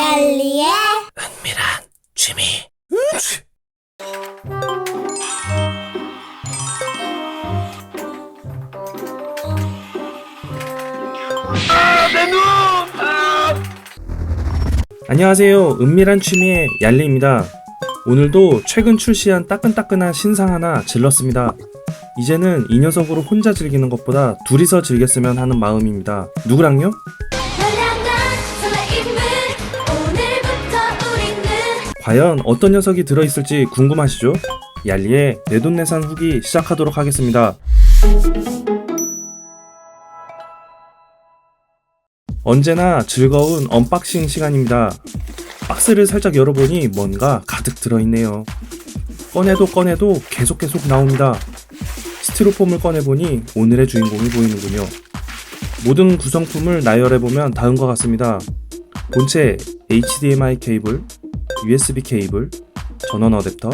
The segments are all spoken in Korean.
얄리의 은밀한 취미. 안녕하세요. 은밀한 취미의 얄리입니다. 오늘도 최근 출시한 따끈따끈한 신상 하나 질렀습니다. 이제는 이 녀석으로 혼자 즐기는 것보다 둘이서 즐겼으면 하는 마음입니다. 누구랑요? 과연 어떤 녀석이 들어있을지 궁금하시죠? 얄리의 내돈내산 후기 시작하도록 하겠습니다. 언제나 즐거운 언박싱 시간입니다. 박스를 살짝 열어보니 뭔가 가득 들어있네요. 꺼내도 꺼내도 계속 계속 나옵니다. 스티로폼을 꺼내보니 오늘의 주인공이 보이는군요. 모든 구성품을 나열해보면 다음과 같습니다. 본체 HDMI 케이블, USB 케이블, 전원 어댑터,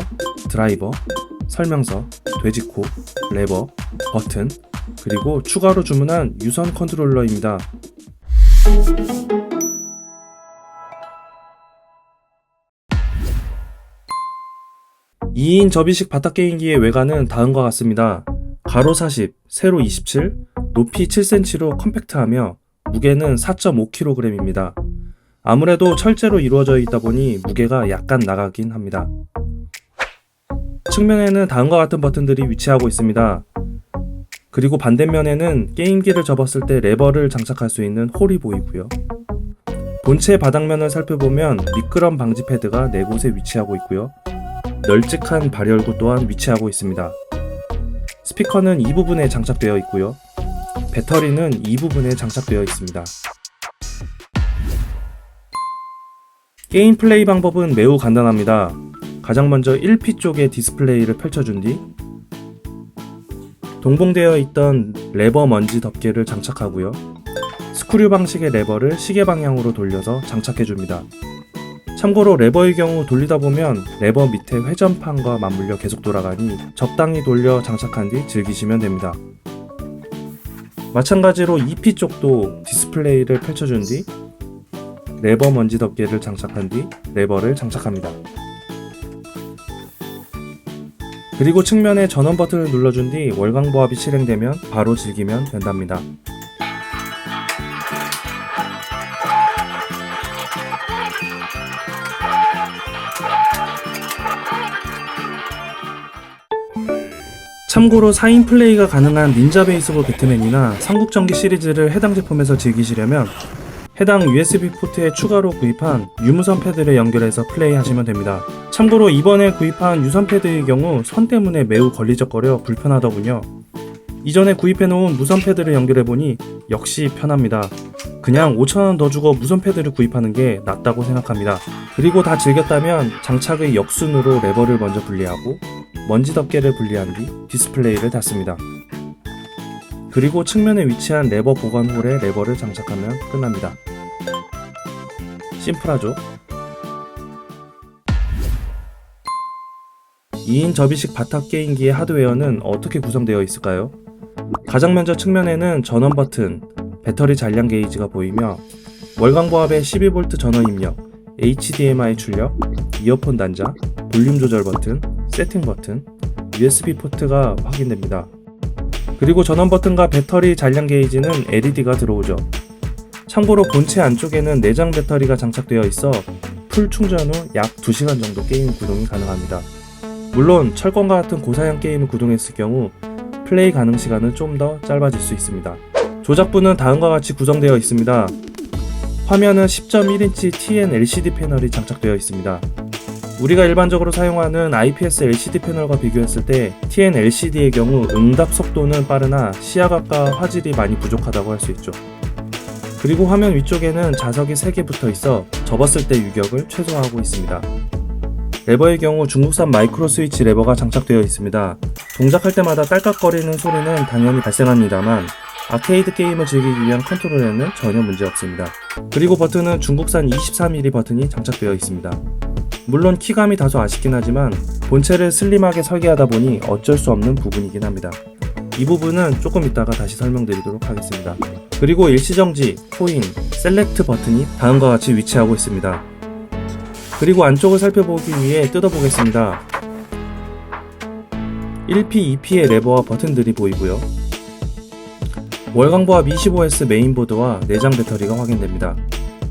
드라이버, 설명서, 돼지코, 레버, 버튼, 그리고 추가로 주문한 유선 컨트롤러입니다. 2인 접이식 바닥게임기의 외관은 다음과 같습니다. 가로 40, 세로 27, 높이 7cm로 컴팩트하며 무게는 4.5kg입니다. 아무래도 철제로 이루어져 있다 보니 무게가 약간 나가긴 합니다. 측면에는 다음과 같은 버튼들이 위치하고 있습니다. 그리고 반대면에는 게임기를 접었을 때 레버를 장착할 수 있는 홀이 보이고요. 본체 바닥면을 살펴보면 미끄럼 방지 패드가 4곳에 위치하고 있고요. 널찍한 발열구 또한 위치하고 있습니다. 스피커는 이 부분에 장착되어 있고요. 배터리는 이 부분에 장착되어 있습니다. 게임 플레이 방법은 매우 간단합니다. 가장 먼저 1피 쪽에 디스플레이를 펼쳐준 뒤 동봉되어 있던 레버 먼지 덮개를 장착하고요. 스크류 방식의 레버를 시계 방향으로 돌려서 장착해 줍니다. 참고로 레버의 경우 돌리다 보면 레버 밑에 회전판과 맞물려 계속 돌아가니 적당히 돌려 장착한 뒤 즐기시면 됩니다. 마찬가지로 2P 쪽도 디스플레이를 펼쳐준 뒤 레버 먼지 덮개를 장착한 뒤 레버를 장착합니다. 그리고 측면에 전원 버튼을 눌러준 뒤 월광 보합이 실행되면 바로 즐기면 된답니다. 참고로 4인 플레이가 가능한 닌자 베이스볼 배트맨이나 삼국전기 시리즈를 해당 제품에서 즐기시려면 해당 USB 포트에 추가로 구입한 유무선 패드를 연결해서 플레이하시면 됩니다. 참고로 이번에 구입한 유선 패드의 경우 선 때문에 매우 걸리적거려 불편하더군요. 이전에 구입해놓은 무선 패드를 연결해보니 역시 편합니다. 그냥 5,000원 더 주고 무선 패드를 구입하는 게 낫다고 생각합니다. 그리고 다 즐겼다면 장착의 역순으로 레버를 먼저 분리하고 먼지 덮개를 분리한 뒤 디스플레이를 닫습니다. 그리고 측면에 위치한 레버 보관 홀에 레버를 장착하면 끝납니다. 심플하죠? 2인 접이식 바닥 게임기의 하드웨어는 어떻게 구성되어 있을까요? 가장 먼저 측면에는 전원 버튼, 배터리 잔량 게이지가 보이며 월광 보합의 12V 전원 입력, HDMI 출력, 이어폰 단자, 볼륨 조절 버튼, 세팅 버튼, USB 포트가 확인됩니다. 그리고 전원 버튼과 배터리 잔량 게이지는 LED가 들어오죠. 참고로 본체 안쪽에는 내장 배터리가 장착되어 있어 풀 충전 후 약 2시간 정도 게임 구동이 가능합니다. 물론 철권과 같은 고사양 게임을 구동했을 경우 플레이 가능 시간은 좀 더 짧아질 수 있습니다. 조작부는 다음과 같이 구성되어 있습니다. 화면은 10.1인치 TN LCD 패널이 장착되어 있습니다. 우리가 일반적으로 사용하는 IPS LCD 패널과 비교했을 때 TN LCD의 경우 응답 속도는 빠르나 시야각과 화질이 많이 부족하다고 할 수 있죠. 그리고 화면 위쪽에는 자석이 3개 붙어 있어 접었을 때 유격을 최소화하고 있습니다. 레버의 경우 중국산 마이크로 스위치 레버가 장착되어 있습니다. 동작할 때마다 딸깍거리는 소리는 당연히 발생합니다만 아케이드 게임을 즐기기 위한 컨트롤에는 전혀 문제 없습니다. 그리고 버튼은 중국산 23mm 버튼이 장착되어 있습니다. 물론 키감이 다소 아쉽긴 하지만 본체를 슬림하게 설계하다 보니 어쩔 수 없는 부분이긴 합니다. 이 부분은 조금 이따가 다시 설명드리도록 하겠습니다. 그리고 일시정지, 코인, 셀렉트 버튼이 다음과 같이 위치하고 있습니다. 그리고 안쪽을 살펴보기 위해 뜯어보겠습니다. 1P, 2P의 레버와 버튼들이 보이고요. 월광보합 25S 메인보드와 내장 배터리가 확인됩니다.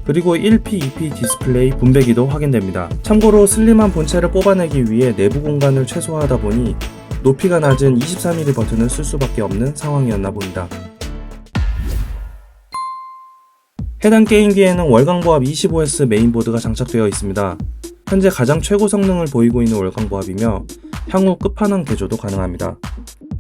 그리고 1P, 2P 디스플레이 분배기도 확인됩니다. 참고로 슬림한 본체를 뽑아내기 위해 내부 공간을 최소화하다 보니 높이가 낮은 23mm 버튼을 쓸 수밖에 없는 상황이었나 봅니다. 해당 게임기에는 월광보합 25S 메인보드가 장착되어 있습니다. 현재 가장 최고 성능을 보이고 있는 월광보합이며 향후 끝판왕 개조도 가능합니다.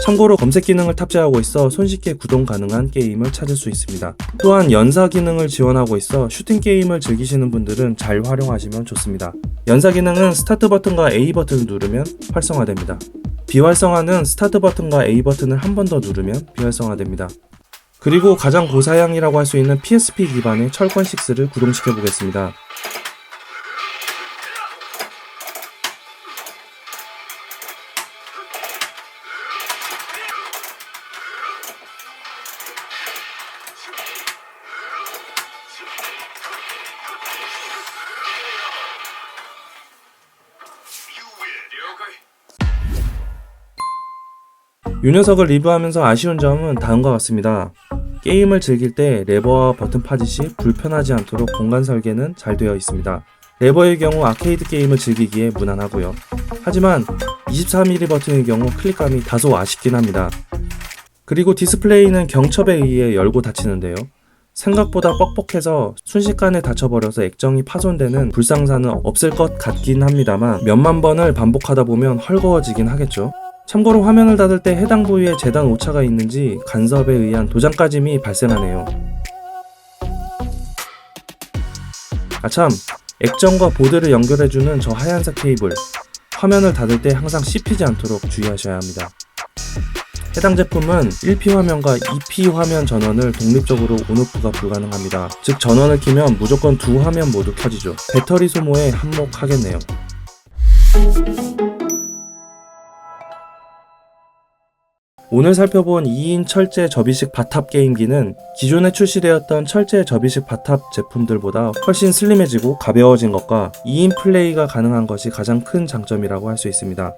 참고로 검색 기능을 탑재하고 있어 손쉽게 구동 가능한 게임을 찾을 수 있습니다. 또한 연사 기능을 지원하고 있어 슈팅 게임을 즐기시는 분들은 잘 활용하시면 좋습니다. 연사 기능은 스타트 버튼과 A 버튼을 누르면 활성화됩니다. 비활성화는 스타트 버튼과 A 버튼을 한 번 더 누르면 비활성화됩니다. 그리고 가장 고사양이라고 할 수 있는 PSP 기반의 철권 6를 구동시켜 보겠습니다. 이 녀석을 리뷰하면서 아쉬운 점은 다음과 같습니다. 게임을 즐길 때 레버와 버튼 파짓이 불편하지 않도록 공간 설계는 잘 되어 있습니다. 레버의 경우 아케이드 게임을 즐기기에 무난하고요. 하지만 24mm 버튼의 경우 클릭감이 다소 아쉽긴 합니다. 그리고 디스플레이는 경첩에 의해 열고 닫히는데요. 생각보다 뻑뻑해서 순식간에 닫혀버려서 액정이 파손되는 불상사는 없을 것 같긴 합니다만 몇만 번을 반복하다 보면 헐거워지긴 하겠죠. 참고로 화면을 닫을 때 해당 부위에 재단 오차가 있는지 간섭에 의한 도장 까짐이 발생하네요. 아참, 액정과 보드를 연결해주는 저 하얀색 케이블. 화면을 닫을 때 항상 씹히지 않도록 주의하셔야 합니다. 해당 제품은 1P 화면과 2P 화면 전원을 독립적으로 온오프가 불가능합니다. 즉 전원을 키면 무조건 두 화면 모두 켜지죠. 배터리 소모에 한몫하겠네요. 오늘 살펴본 2인 철제 접이식 바탑 게임기는 기존에 출시되었던 철제 접이식 바탑 제품들보다 훨씬 슬림해지고 가벼워진 것과 2인 플레이가 가능한 것이 가장 큰 장점이라고 할 수 있습니다.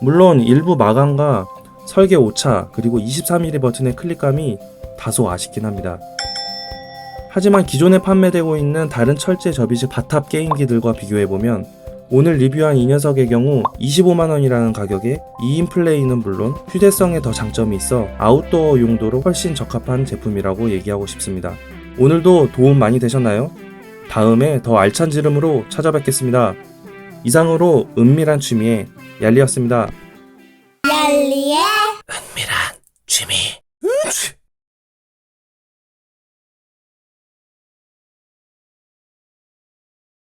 물론 일부 마감과 설계 오차 그리고 23mm 버튼의 클릭감이 다소 아쉽긴 합니다. 하지만 기존에 판매되고 있는 다른 철제 접이식 바탑 게임기들과 비교해보면 오늘 리뷰한 이 녀석의 경우 25만원이라는 가격에 2인 플레이는 물론 휴대성에 더 장점이 있어 아웃도어 용도로 훨씬 적합한 제품이라고 얘기하고 싶습니다. 오늘도 도움 많이 되셨나요? 다음에 더 알찬 지름으로 찾아뵙겠습니다. 이상으로 은밀한 취미의 얄리였습니다. 얄리의